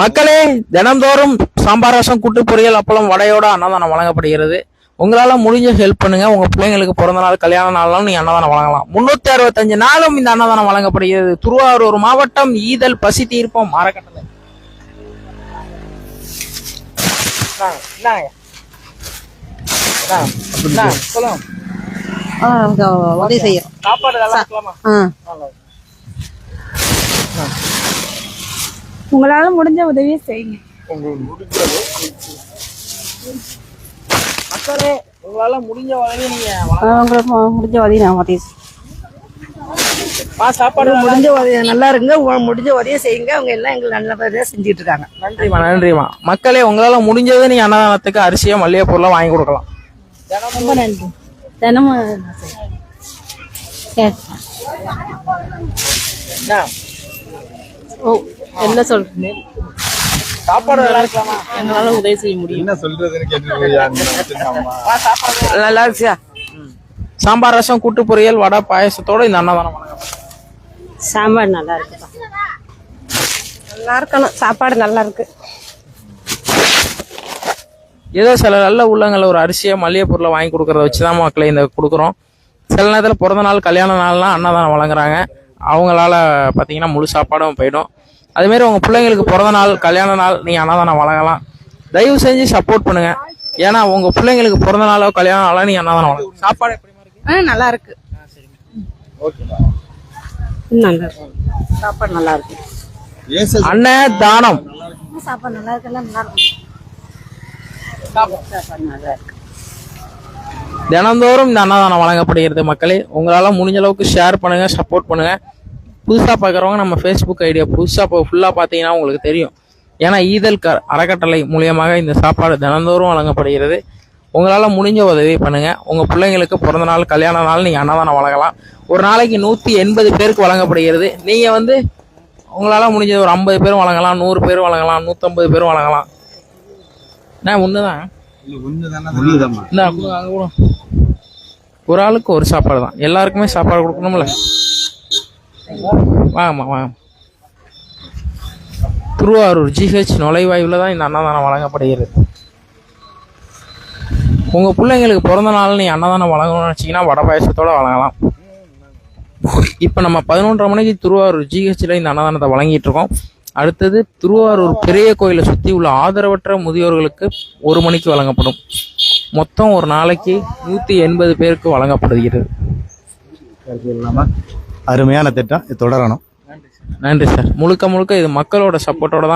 மக்களே தினந்தோறும் சாம்பார் ரசம் கூட்டு பொரியல் அப்பளம் வடையோட அன்னதானம் வழங்கப்படுகிறது. உங்களால முடிஞ்ச ஹெல்ப் பண்ணுங்க. உங்க பிள்ளைங்களுக்கு பிறந்த நாள் கல்யாண நாள்னாலும் நீங்க அன்னதானம் வழங்கலாம். முன்னூத்தி அறுபத்தஞ்சு நாளும் இந்த அன்னதானம் வழங்கப்படுகிறது. திருவாரூர் மாவட்டம் ஈதல் பசி தீர்ப்போம் இந்தாங்க, சொல்லுங்க. உதவி செய்யும் சாப்பாடு நல்லா இருக்கலாமா ஆ உங்களால முடிஞ்ச உதவியை செய்யுங்க. மக்களே உங்களால முடிஞ்ச வகையில நீங்க உங்களுக்கு முடிஞ்ச உதவி நான் உதவி. வா சாப்பாடு முடிஞ்ச உதவி நல்லா இருங்க. முடிஞ்ச உதவியை செய்யுங்க. அவங்க எல்லாம் எங்களுக்கு நல்லபடியாக செஞ்சுட்டு இருக்காங்க. நன்றிமா நன்றிமா மக்களே உங்களால முடிஞ்சது நீங்க அன்னதானத்துக்கு அரிசியா மல்லிகை பொருளா வாங்கி கொடுக்கலாம். ரொம்ப நன்றி. தினமும் சரி. ஓ என்ன சொல்றீங்க சாப்பாடு நல்லா இருக்கலாமா? எங்களால உதவி செய்ய முடியும். என்ன சொல்றதுன்னு கேட்டு நல்லா இருந்துச்சா சாம்பார் ரசம் கூட்டு பொரியல் வடை பாயசத்தோட இந்த அன்னதானம். சாம்பார் நல்லா இருக்குப்பா. நல்லா இருக்கணும். சாப்பாடு நல்லா இருக்கு. ஏதோ சில நல்ல உள்ளங்களை ஒரு அரிசியா மல்லிகை பொருளை வாங்கி கொடுக்கறத வச்சுதான் மக்களை இந்த கொடுக்குறோம். சில நேரத்தில் பிறந்த நாள் கல்யாண நாள்லாம் அன்னதானம் வழங்குறாங்க. அவங்களால பார்த்தீங்கன்னா முழு சாப்பாடும் போயிடும். அதே மாதிரி உங்க பிள்ளைங்களுக்கு பிறந்த நாள் கல்யாண நாள் நீங்க அன்னதானம் வழங்கலாம். தயவு செஞ்சு சப்போர்ட் பண்ணுங்க. ஏன்னா உங்க பிள்ளைங்களுக்கு பிறந்த நாளோ கல்யாண நாளோ நீங்க அன்னதானம் வழங்கலாம். சாப்பாடு எப்படி நல்லா இருக்கு. நல்லா இருக்கு. சாப்பாடு நல்லா இருக்கு. அன்ன தானம். சாப்பாடு நல்லா இருக்குல்ல நல்லா இருக்கும் சாப்பாடு நல்லா இருக்கு. தினந்தோறும் இந்த அன்னதானம் வழங்கப்படுகிறது மக்களே. உங்களால முடிஞ்ச அளவுக்கு ஷேர் பண்ணுங்க சப்போர்ட் பண்ணுங்க. புதுசா பார்க்குறவங்க நம்ம ஃபேஸ்புக் ஐடியா புதுசா இப்போ ஃபுல்லா பார்த்தீங்கன்னா உங்களுக்கு தெரியும். ஏன்னா ஈதல் க அறக்கட்டளை மூலியமாக இந்த சாப்பாடு தினந்தோறும் வழங்கப்படுகிறது. உங்களால முடிஞ்ச உதவி பண்ணுங்க. உங்க பிள்ளைங்களுக்கு பிறந்த நாள் கல்யாண நாள் நீங்க அன்னதானம் வழங்கலாம். ஒரு நாளைக்கு நூத்தி எண்பது பேருக்கு வழங்கப்படுகிறது. நீங்க வந்து உங்களால முடிஞ்சது ஒரு ஐம்பது பேரும் வழங்கலாம் நூறு பேரும் வழங்கலாம் நூற்றம்பது பேரும் வழங்கலாம். கொடுங்க, அங்க கொடுங்க. ஒரு ஆளுக்கு ஒரு சாப்பாடு தான். எல்லாருக்குமே சாப்பாடு கொடுக்கணும்ல. வாங்கம்மா வாங்க. திருவாரூர் ஜிஹெச் நுழைவாயுவில் தான் இந்த அன்னதானம் வழங்கப்படுகிறது. உங்கள் பிள்ளைங்களுக்கு பிறந்த நாள் நீ அன்னதானம் வழங்கணும்னு நினச்சிங்கன்னா வடை பாயசத்தோட வழங்கலாம். இப்போ நம்ம பதினொன்றரை மணிக்கு திருவாரூர் ஜிஹெச்சில் இந்த அன்னதானத்தை வழங்கிட்டு இருக்கோம். அடுத்தது திருவாரூர் பெரிய கோயிலை சுற்றி உள்ள ஆதரவற்ற முதியோர்களுக்கு ஒரு மணிக்கு வழங்கப்படும். மொத்தம் ஒரு நாளைக்கு நூற்றி எண்பது பேருக்கு வழங்கப்படுகிறது. அருமையான திட்டம். இது தொடரணும். நன்றி சார். முழுக்க முழுக்க இது மக்களோட சப்போர்ட்டோட தான்